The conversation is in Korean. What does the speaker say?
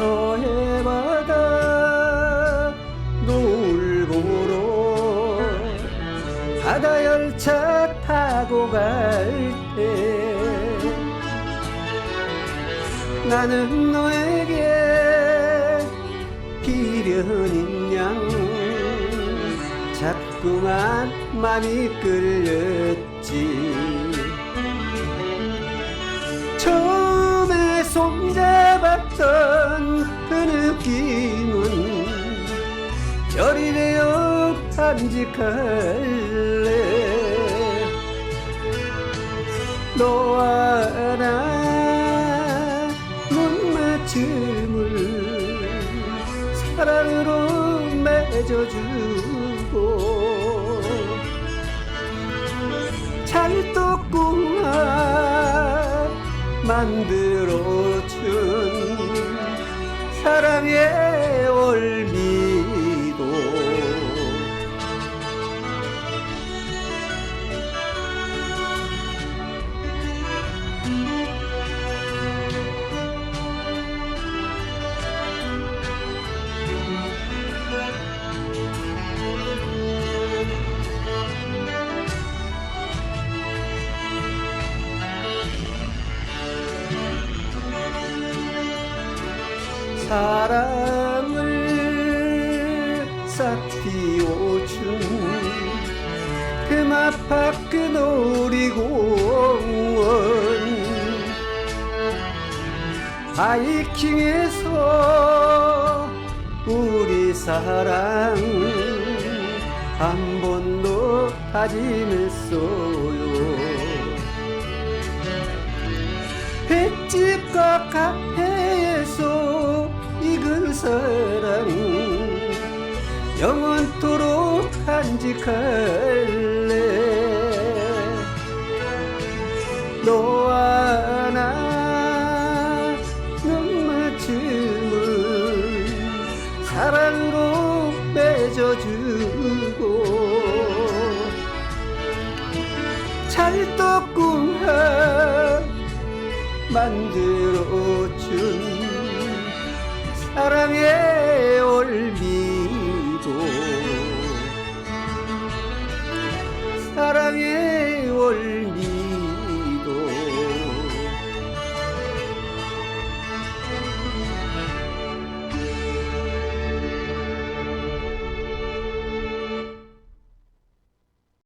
저 해바다 노을보러 바다 열차 타고 갈 때 나는 너에게 비련인 양 자꾸만 맘이 끌렸지. 처음에 손잡았던 느낌은 열이 되어 간직할래? 너와 나 눈맞춤을 사랑으로 맺어주고 찰떡궁합 만들어준 사랑의 월미 사랑을 싹 피워준 그 마파크 놀이공원 바이킹에서 우리 사랑 한 번도 다짐했어요. 횟집과 익은 사랑 영원토록 간직할래. 너와 나 눈맞춤을 사랑으로 맺어주고 찰떡궁합 만들어 사랑의 월미도